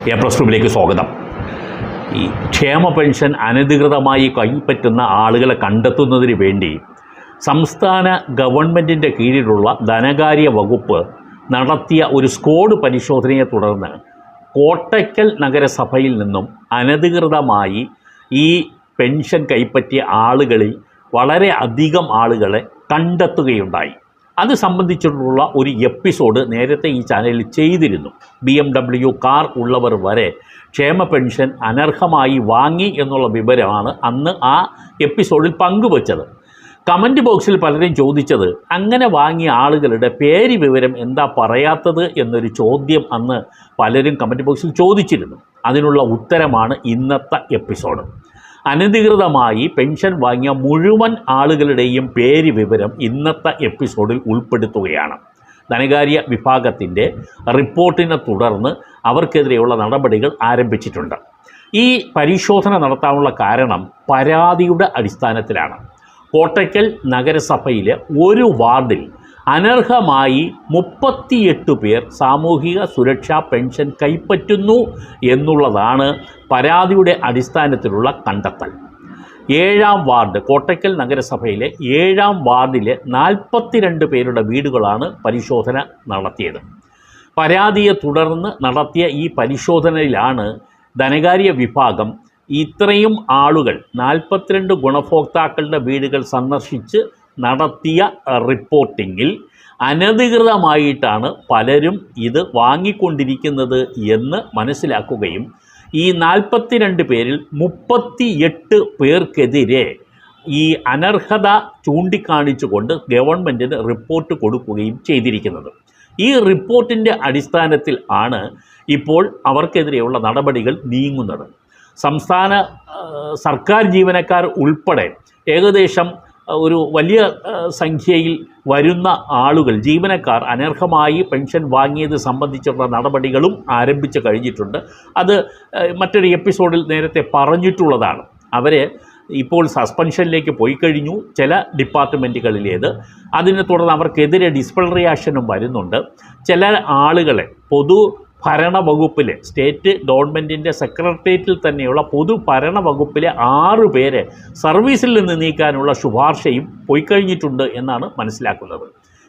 A plus ടുവിലേക്ക് സ്വാഗതം. ഈ ക്ഷേമ പെൻഷൻ അനധികൃതമായി കൈപ്പറ്റുന്ന ആളുകളെ കണ്ടെത്തുന്നതിന് വേണ്ടി സംസ്ഥാന ഗവൺമെന്റിന്റെ കീഴിലുള്ള ധനകാര്യ വകുപ്പ് നടത്തിയ ഒരു സ്കോഡ് പരിശോധനയെ തുടർന്ന് കോട്ടയ്ക്കൽ നഗരസഭയിൽ നിന്നും അനധികൃതമായി ഈ പെൻഷൻ കൈപ്പറ്റിയ ആളുകളിൽ വളരെ അധികം ആളുകളെ കണ്ടെത്തുകയുണ്ടായി. അത് സംബന്ധിച്ചിട്ടുള്ള ഒരു എപ്പിസോഡ് നേരത്തെ ഈ ചാനലിൽ ചെയ്തിരുന്നു. ബി എം ഡബ്ല്യു കാർ ഉള്ളവർ വരെ ക്ഷേമ പെൻഷൻ അനർഹമായി വാങ്ങി എന്നുള്ള വിവരമാണ് അന്ന് ആ എപ്പിസോഡിൽ പങ്കുവച്ചത്. കമന്റ് ബോക്സിൽ പലരും ചോദിച്ചത് അങ്ങനെ വാങ്ങിയ ആളുകളുടെ പേര് വിവരം എന്താ പറയാത്തത്? എന്നൊരു ചോദ്യം അന്ന് പലരും കമന്റ് ബോക്സിൽ ചോദിച്ചിരുന്നു. അതിനുള്ള ഉത്തരമാണ് ഇന്നത്തെ എപ്പിസോഡ്. അനധികൃതമായി പെൻഷൻ വാങ്ങിയ മുഴുവൻ ആളുകളുടെയും പേര് വിവരം ഇന്നത്തെ എപ്പിസോഡിൽ ഉൾപ്പെടുത്തുകയാണ്. ധനകാര്യ വിഭാഗത്തിന്റെ റിപ്പോർട്ടിനെ തുടർന്ന് അവർക്കെതിരെയുള്ള നടപടികൾ ആരംഭിച്ചിട്ടുണ്ട്. ഈ പരിശോധന നടത്താനുള്ള കാരണം പരാതിയുടെ അടിസ്ഥാനത്തിലാണ്. കോട്ടയ്ക്കൽ നഗരസഭയിലെ ഒരു വാർഡിൽ അനർഹമായി മുപ്പത്തിയെട്ട് പേർ സാമൂഹിക സുരക്ഷാ പെൻഷൻ കൈപ്പറ്റുന്നു എന്നുള്ളതാണ് പരാതിയുടെ അടിസ്ഥാനത്തിലുള്ള കണ്ടെത്തൽ. ഏഴാം വാർഡ് കോട്ടയ്ക്കൽ നഗരസഭയിലെ ഏഴാം വാർഡിലെ നാൽപ്പത്തിരണ്ട് പേരുടെ വീടുകളാണ് പരിശോധന നടത്തിയത്. പരാതിയെ തുടർന്ന് നടത്തിയ ഈ പരിശോധനയിലാണ് ധനകാര്യ വിഭാഗം ഇത്രയും ആളുകൾ നാൽപ്പത്തിരണ്ട് ഗുണഭോക്താക്കളുടെ വീടുകൾ സന്ദർശിച്ച് നടത്തിയ റിപ്പോർട്ടിങ്ങിൽ അനധികൃതമായിട്ടാണ് പലരും ഇത് വാങ്ങിക്കൊണ്ടിരിക്കുന്നത് എന്ന് മനസ്സിലാക്കുകയും ഈ നാൽപ്പത്തിരണ്ട് പേരിൽ മുപ്പത്തിയെട്ട് പേർക്കെതിരെ ഈ അനർഹത ചൂണ്ടിക്കാണിച്ചുകൊണ്ട് ഗവൺമെന്റിന് റിപ്പോർട്ട് കൊടുക്കുകയും ചെയ്തിരിക്കുന്നത്. ഈ റിപ്പോർട്ടിന്റെ അടിസ്ഥാനത്തിൽ ആണ് ഇപ്പോൾ അവർക്കെതിരെയുള്ള നടപടികൾ നീങ്ങുന്നത്. സംസ്ഥാന സർക്കാർ ജീവനക്കാർ ഉൾപ്പെടെ ഏകദേശം ഒരു വലിയ സംഖ്യയിൽ വരുന്ന ആളുകൾ ജീവനക്കാർ അനർഹമായി പെൻഷൻ വാങ്ങിയത് സംബന്ധിച്ചുള്ള നടപടികളും ആരംഭിച്ചു കഴിഞ്ഞിട്ടുണ്ട്. അത് മറ്റൊരു എപ്പിസോഡിൽ നേരത്തെ പറഞ്ഞിട്ടുള്ളതാണ്. അവരെ ഇപ്പോൾ സസ്പെൻഷനിലേക്ക് പോയി കഴിഞ്ഞു ചില ഡിപ്പാർട്ട്മെന്റുകളിലേത്. അതിനെ തുടർന്ന് അവർക്കെതിരെ ഡിസിപ്ലിനറി ആക്ഷനും വരുന്നുണ്ട്. ചില ആളുകളെ പൊതു ഭരണ വകുപ്പിലെ സ്റ്റേറ്റ് ഗവൺമെന്റിന്റെ സെക്രട്ടേറിയറ്റിൽ തന്നെയുള്ള പൊതു ഭരണ വകുപ്പിലെ ആറ് പേരെ സർവീസിൽ നിന്ന് നീക്കാനുള്ള ശുപാർശയും പോയിക്കഴിഞ്ഞിട്ടുണ്ട് എന്നാണ് മനസ്സിലാക്കുന്നത്.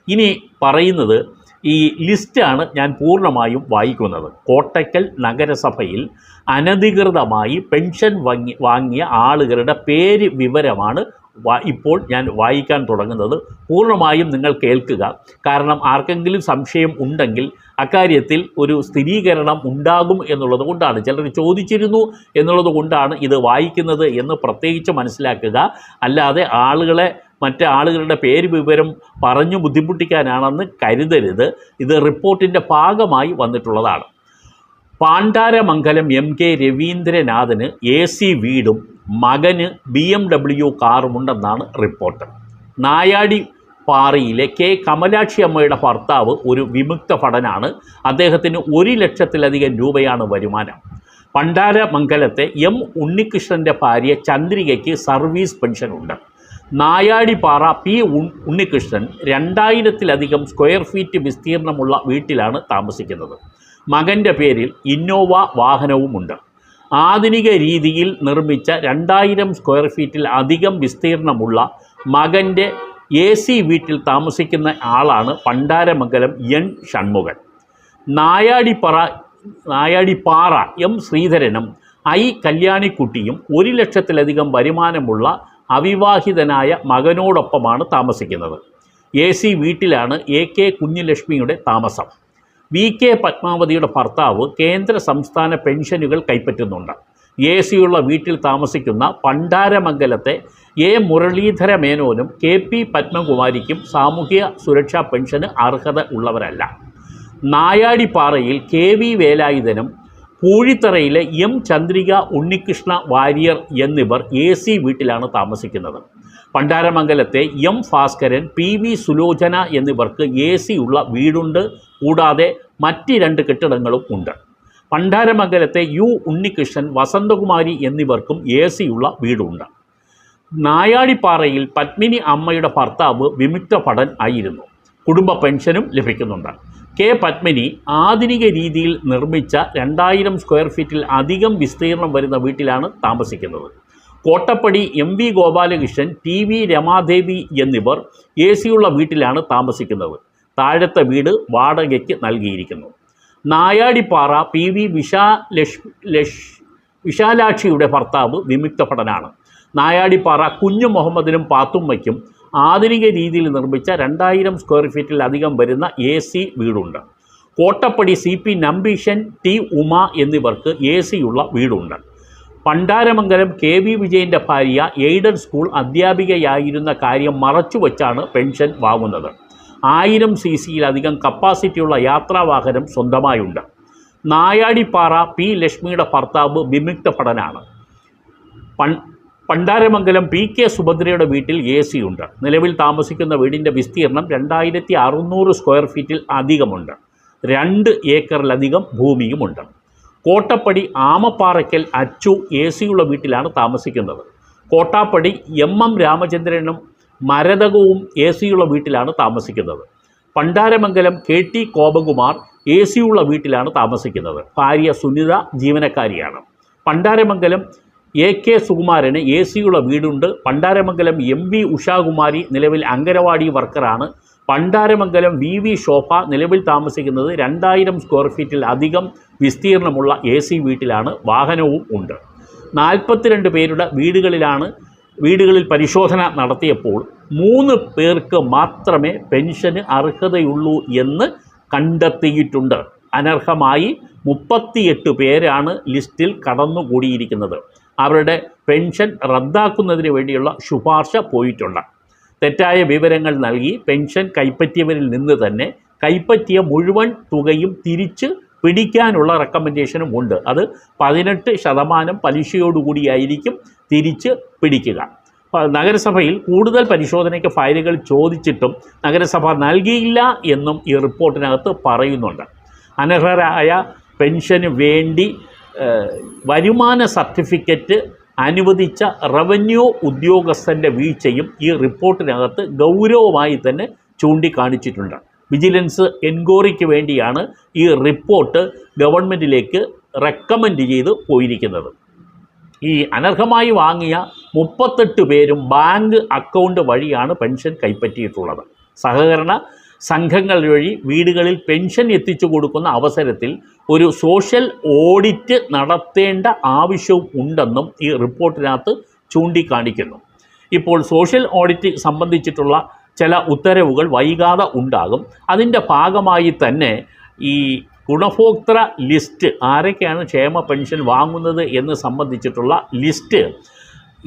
ഇനി പറയുന്നത് ഈ ലിസ്റ്റാണ് ഞാൻ പൂർണമായും വായിക്കുന്നത്. കോട്ടയ്ക്കൽ നഗരസഭയിൽ അനധികൃതമായി പെൻഷൻ വാങ്ങി വാങ്ങിയ ആളുകളുടെ പേര് വിവരമാണ് ഇപ്പോൾ ഞാൻ വായിക്കാൻ തുടങ്ങുന്നത്. പൂർണമായും നിങ്ങൾ കേൾക്കുക. കാരണം ആർക്കെങ്കിലും സംശയം ഉണ്ടെങ്കിൽ അക്കാര്യത്തിൽ ഒരു സ്ഥിരീകരണം ഉണ്ടാകും എന്നുള്ളത് കൊണ്ടാണ്. ചിലർ ചോദിച്ചിരുന്നു എന്നുള്ളത് കൊണ്ടാണ് ഇത് വായിക്കുന്നത് എന്ന് പ്രത്യേകിച്ച് മനസ്സിലാക്കുക. അല്ലാതെ ആളുകളെ മറ്റ് ആളുകളുടെ പേര് വിവരം പറഞ്ഞു ബുദ്ധിമുട്ടിക്കാനാണെന്ന് കരുതരുത്. ഇത് റിപ്പോർട്ടിന്റെ ഭാഗമായി വന്നിട്ടുള്ളതാണ്. പാണ്ഡാരമംഗലം എം കെ രവീന്ദ്രനാഥന് എ സി വീടും മകന് ബി എം ഡബ്ല്യു കാറുമുണ്ടെന്നാണ് റിപ്പോർട്ട്. നായാടി പാറയിലെ കെ. കമലാക്ഷി അമ്മയുടെ ഭർത്താവ് ഒരു വിമുക്ത ഭടനാണ്. അദ്ദേഹത്തിന് ഒരു ലക്ഷത്തിലധികം രൂപയാണ് വരുമാനം. പണ്ടാര മംഗലത്തെ എം. ഉണ്ണികൃഷ്ണന്റെ ഭാര്യ ചന്ദ്രികയ്ക്ക് സർവീസ് പെൻഷനുണ്ട്. നായാടിപ്പാറ പി. ഉണ്ണികൃഷ്ണൻ രണ്ടായിരത്തിലധികം സ്ക്വയർ ഫീറ്റ് വിസ്തീർണമുള്ള വീട്ടിലാണ് താമസിക്കുന്നത്. മകന്റെ പേരിൽ ഇന്നോവ വാഹനവുമുണ്ട്. ആധുനിക രീതിയിൽ നിർമ്മിച്ച രണ്ടായിരം സ്ക്വയർ ഫീറ്റിൽ അധികം വിസ്തീർണമുള്ള മകന്റെ എ സി വീട്ടിൽ താമസിക്കുന്ന ആളാണ് പണ്ടാരമംഗലം എൻ ഷൺമുഖൻ. നായാടിപ്പറ നായാടിപ്പാറ എം ശ്രീധരനും ഐ കല്യാണിക്കുട്ടിയും ഒരു ലക്ഷത്തിലധികം വരുമാനമുള്ള അവിവാഹിതനായ മകനോടൊപ്പമാണ് താമസിക്കുന്നത്. എ സി വീട്ടിലാണ് എ കെ കുഞ്ഞുലക്ഷ്മിയുടെ താമസം. വി കെ പത്മാവതിയുടെ ഭർത്താവ് കേന്ദ്ര സംസ്ഥാന പെൻഷനുകൾ കൈപ്പറ്റുന്നുണ്ട്. എ സിയുള്ള വീട്ടിൽ താമസിക്കുന്ന പണ്ടാരമംഗലത്തെ എ മുരളീധര മേനോനും കെ പി പത്മകുമാരിക്കും സാമൂഹ്യ സുരക്ഷാ പെൻഷന് അർഹത ഉള്ളവരല്ല. നായാടിപ്പാറയിൽ കെ വി വേലായുധനും പൂഴിത്തറയിലെ എം ചന്ദ്രിക ഉണ്ണികൃഷ്ണ വാര്യർ എന്നിവർ എ സി വീട്ടിലാണ് താമസിക്കുന്നത്. പണ്ടാരമംഗലത്തെ M Bhaskaran P V Sulochana എന്നിവർക്ക് എ സി ഉള്ള വീടുണ്ട്. കൂടാതെ മറ്റ് രണ്ട് കെട്ടിടങ്ങളും ഉണ്ട്. പണ്ടാരമംഗലത്തെ യു ഉണ്ണികൃഷ്ണൻ വസന്തകുമാരി എന്നിവർക്കും എ സിയുള്ള വീടുണ്ട്. നായാടിപ്പാറയിൽ പത്മിനി അമ്മയുടെ ഭർത്താവ് വിമുക്ത ഭടൻ ആയിരുന്നു. കുടുംബ പെൻഷനും ലഭിക്കുന്നുണ്ട്. കെ പത്മിനി ആധുനിക രീതിയിൽ നിർമ്മിച്ച രണ്ടായിരം സ്ക്വയർ ഫീറ്റിൽ അധികം വിസ്തീർണം വരുന്ന വീട്ടിലാണ് താമസിക്കുന്നത്. Kottappadi M V Gopalakrishnan T V Ramadevi എന്നിവർ എ സിയുള്ള വീട്ടിലാണ് താമസിക്കുന്നത്. താഴത്തെ വീട് വാടകയ്ക്ക് നൽകിയിരിക്കുന്നു. നായാടിപ്പാറ പി വി വിശാ ലഷ് ലഷ് വിശാലാക്ഷിയുടെ ഭർത്താവ് വിമുക്തഭടനാണ് നായാടിപ്പാറ കുഞ്ഞു മുഹമ്മദിനും പാത്തുമ്മയ്ക്കും ആധുനിക രീതിയിൽ നിർമ്മിച്ച രണ്ടായിരം സ്ക്വയർ ഫീറ്റിലധികം വരുന്ന എ സി വീടുണ്ട്. Kottappadi C P Nambeeshan T Uma എന്നിവർക്ക് എ സിയുള്ള വീടുണ്ട്. പണ്ടാരമംഗലം കെ വി വിജയന്റെ ഭാര്യ എയ്ഡൻ സ്കൂൾ അധ്യാപികയായിരുന്ന കാര്യം മറച്ചുവെച്ചാണ് പെൻഷൻ വാങ്ങുന്നത്. ആയിരം സി സിയിലധികം കപ്പാസിറ്റിയുള്ള യാത്രാവാഹനം സ്വന്തമായുണ്ട്. നായാടിപ്പാറ പി ലക്ഷ്മിയുടെ ഭർത്താവ് വിമുക്ത ഭടനാണ്. പൺ പണ്ടാരമംഗലം പി കെ സുഭദ്രയുടെ വീട്ടിൽ എ സി ഉണ്ട്. നിലവിൽ താമസിക്കുന്ന വീടിന്റെ വിസ്തീർണം രണ്ടായിരത്തി അറുന്നൂറ് സ്ക്വയർ ഫീറ്റിൽ അധികമുണ്ട്. രണ്ട് ഏക്കറിലധികം ഭൂമിയുമുണ്ട്. കോട്ടപ്പടി ആമപ്പാറയ്ക്കൽ അച്ചു എ സിയുള്ള വീട്ടിലാണ് താമസിക്കുന്നത്. കോട്ടാപ്പടി എം എം രാമചന്ദ്രനും മരതകവും എ സിയുള്ള വീട്ടിലാണ് താമസിക്കുന്നത്. Pandaramangalam K T Kopakumar A സിയുള്ള വീട്ടിലാണ് താമസിക്കുന്നത്. ഭാര്യ സുനിത ജീവനക്കാരിയാണ്. പണ്ടാരമംഗലം എ കെ സുകുമാരന് എ സിയുള്ള വീടുണ്ട്. പണ്ടാരമംഗലം എം വി ഉഷാകുമാരി നിലവിൽ അങ്കനവാടി വർക്കറാണ്. പണ്ടാരമംഗലം വി വി ശോഭ നിലവിൽ താമസിക്കുന്നത് രണ്ടായിരം സ്ക്വയർ ഫീറ്റിൽ അധികം വിസ്തീർണമുള്ള എ സി വീട്ടിലാണ്. വാഹനവും ഉണ്ട്. നാൽപ്പത്തിരണ്ട് പേരുടെ വീടുകളിലാണ് വീടുകളിൽ പരിശോധന നടത്തിയപ്പോൾ മൂന്ന് പേർക്ക് മാത്രമേ പെൻഷന് അർഹതയുള്ളൂ എന്ന് കണ്ടെത്തിയിട്ടുണ്ട്. അനർഹമായി മുപ്പത്തിയെട്ട് പേരാണ് ലിസ്റ്റിൽ കടന്നുകൂടിയിരിക്കുന്നത്. അവരുടെ പെൻഷൻ റദ്ദാക്കുന്നതിന് വേണ്ടിയുള്ള ശുപാർശ പോയിട്ടുണ്ട്. തെറ്റായ വിവരങ്ങൾ നൽകി പെൻഷൻ കൈപ്പറ്റിയവരിൽ നിന്ന് തന്നെ കൈപ്പറ്റിയ മുഴുവൻ തുകയും തിരിച്ച് പിടിക്കാനുള്ള റെക്കമെൻഡേഷനും ഉണ്ട്. അത് പതിനെട്ട് ശതമാനം പലിശയോടുകൂടിയായിരിക്കും തിരിച്ച് പിടിക്കുക. നഗരസഭയിൽ കൂടുതൽ പരിശോധനയ്ക്ക് ഫയലുകൾ ചോദിച്ചിട്ടും നഗരസഭ നൽകിയില്ല എന്നും ഈ റിപ്പോർട്ടിനകത്ത് പറയുന്നുണ്ട്. അനർഹരായ പെൻഷന് വേണ്ടി വരുമാന സർട്ടിഫിക്കറ്റ് അനുവദിച്ച റവന്യൂ ഉദ്യോഗസ്ഥന്റെ വീഴ്ചയും ഈ റിപ്പോർട്ടിനകത്ത് ഗൗരവമായി തന്നെ ചൂണ്ടിക്കാണിച്ചിട്ടുണ്ട്. വിജിലൻസ് എൻക്വയറിക്ക് വേണ്ടിയാണ് ഈ റിപ്പോർട്ട് ഗവൺമെന്റിലേക്ക് റെക്കമെൻഡ് ചെയ്ത് പോയിരിക്കുന്നത്. ഈ അനർഹമായി വാങ്ങിയ മുപ്പത്തെട്ട് പേരും ബാങ്ക് അക്കൗണ്ട് വഴിയാണ് പെൻഷൻ കൈപ്പറ്റിയിട്ടുള്ളത്. സഹകരണ സംഘങ്ങൾ വഴി വീടുകളിൽ പെൻഷൻ എത്തിച്ചു കൊടുക്കുന്ന അവസരത്തിൽ ഒരു സോഷ്യൽ ഓഡിറ്റ് നടത്തേണ്ട ആവശ്യവും ഉണ്ടെന്നും ഈ റിപ്പോർട്ടിനകത്ത് ചൂണ്ടിക്കാണിക്കുന്നു. ഇപ്പോൾ സോഷ്യൽ ഓഡിറ്റ് സംബന്ധിച്ചിട്ടുള്ള ചില ഉത്തരവുകൾ വൈകാതെ ഉണ്ടാകും. അതിന്റെ ഭാഗമായി തന്നെ ഈ ഗുണഭോക്തൃ ലിസ്റ്റ് ആരൊക്കെയാണ് ക്ഷേമ പെൻഷൻ വാങ്ങുന്നത് എന്ന് സംബന്ധിച്ചിട്ടുള്ള ലിസ്റ്റ്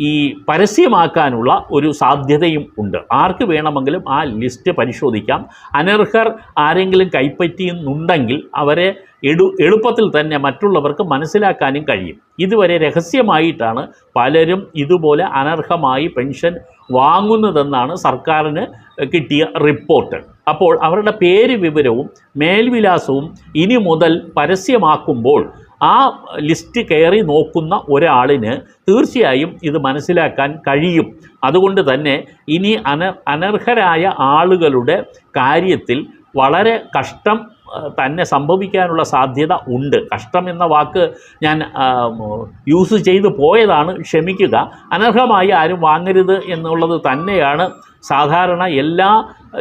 ഈ പരസ്യമാക്കാനുള്ള ഒരു സാധ്യതയും ഉണ്ട്. ആർക്ക് വേണമെങ്കിലും ആ ലിസ്റ്റ് പരിശോധിക്കാം. അനർഹർ ആരെങ്കിലും കൈപ്പറ്റിയെന്നുണ്ടെങ്കിൽ അവരെ എടു എളുപ്പത്തിൽ തന്നെ മറ്റുള്ളവർക്ക് മനസ്സിലാക്കാനും കഴിയും. ഇതുവരെ രഹസ്യമായിട്ടാണ് പലരും ഇതുപോലെ അനർഹമായി പെൻഷൻ വാങ്ങുന്നതെന്നാണ് സർക്കാരിന് കിട്ടിയ റിപ്പോർട്ട്. അപ്പോൾ അവരുടെ പേര് വിവരവും മേൽവിലാസവും ഇനി മുതൽ പരസ്യമാക്കുമ്പോൾ ആ ലിസ്റ്റ് കയറി നോക്കുന്ന ഒരാളിന് തീർച്ചയായും ഇത് മനസ്സിലാക്കാൻ കഴിയും. അതുകൊണ്ട് തന്നെ ഇനി അന അനർഹരായ ആളുകളുടെ കാര്യത്തിൽ വളരെ കഷ്ടം തന്നെ സംഭവിക്കാനുള്ള സാധ്യത ഉണ്ട്. കഷ്ടം എന്ന വാക്ക് ഞാൻ യൂസ് ചെയ്തു പോയതാണ് ക്ഷമിക്കുക. അനർഹമായി ആരും വാങ്ങരുത് എന്നുള്ളത് തന്നെയാണ് സാധാരണ എല്ലാ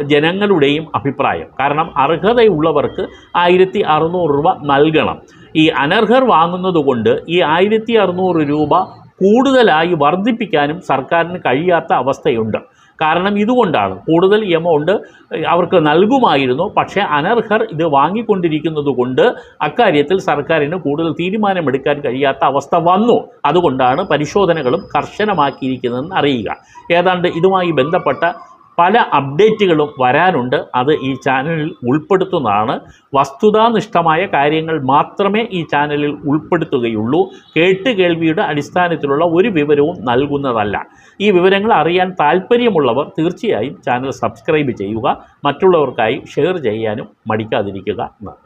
ജനങ്ങളുടെയും അഭിപ്രായം. കാരണം അർഹതയുള്ളവർക്ക് ആയിരത്തി അറുന്നൂറ് രൂപ നൽകണം. ഈ അനർഹർ വാങ്ങുന്നതുകൊണ്ട് ഈ ആയിരത്തി അറുന്നൂറ് രൂപ കൂടുതലായി വർദ്ധിപ്പിക്കാനും സർക്കാരിന് കഴിയാത്ത അവസ്ഥയുണ്ട്. കാരണം ഇതുകൊണ്ടാണ്. കൂടുതൽ എമൗണ്ട് അവർക്ക് നൽകുമായിരുന്നു. പക്ഷേ അനർഹർ ഇത് വാങ്ങിക്കൊണ്ടിരിക്കുന്നത് കൊണ്ട് അക്കാര്യത്തിൽ സർക്കാരിന് കൂടുതൽ തീരുമാനമെടുക്കാൻ കഴിയാത്ത അവസ്ഥ വന്നു. അതുകൊണ്ടാണ് പരിശോധനകളും കർശനമാക്കിയിരിക്കുന്നതെന്ന് അറിയുക. ഏതാണ്ട് ഇതുമായി ബന്ധപ്പെട്ട പല അപ്ഡേറ്റുകളും വരാനുണ്ട്. അത് ഈ ചാനലിൽ ഉൾപ്പെടുത്തുന്നതാണ്. വസ്തുതാനിഷ്ഠമായ കാര്യങ്ങൾ മാത്രമേ ഈ ചാനലിൽ ഉൾപ്പെടുത്തുകയുള്ളൂ. കേട്ട് കേൾവിയുടെ അടിസ്ഥാനത്തിലുള്ള ഒരു വിവരവും നൽകുന്നതല്ല. ഈ വിവരങ്ങൾ അറിയാൻ താല്പര്യമുള്ളവർ തീർച്ചയായും ചാനൽ സബ്സ്ക്രൈബ് ചെയ്യുക. മറ്റുള്ളവർക്കായി ഷെയർ ചെയ്യാനും മടിക്കാതിരിക്കുക. എന്ന്